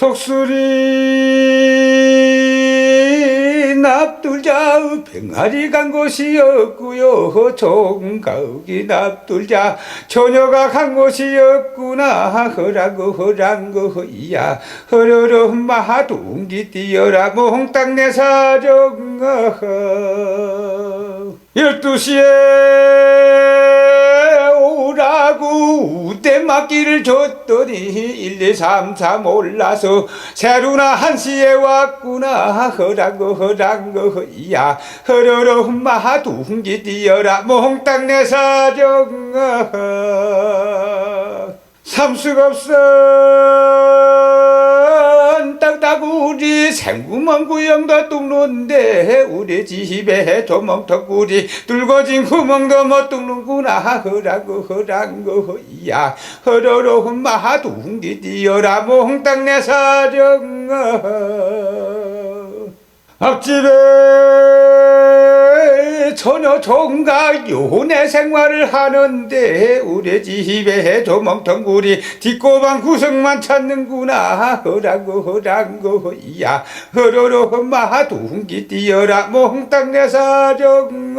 독수리 납둘자 병아리 간 곳이 없구요. 종가옥이 납둘자 처녀가 간 곳이 없구나. 허라고 허랑고 이야. 허러러 마둥기 뛰어라. 몽땅 내 사정 열두 시에 오라고 우대맞기를 줬더니 1, 2, 3, 4 몰라서 새루나 한시에 왔구나. 허랑거 허랑거 이야. 허러러 마둥기 뛰어라. 몽땅 내 사정 삼수가 없어 생구멍 구멍도 뚫는데 우리 집에 조멍터구리 뚫거진 구멍도 못 뚫는구나. 허라고 허랑고 이야. 허러러 마둥기 뛰어라. 몽땅 내 사정 앞집에 처녀 총각 요네 생활을 하는데 우리 집에 조멍텅구리 뒷고방 구석만 찾는구나. 허라고 허랑고 이야. 허러러 마둥기 뛰어라. 몽땅 내 사정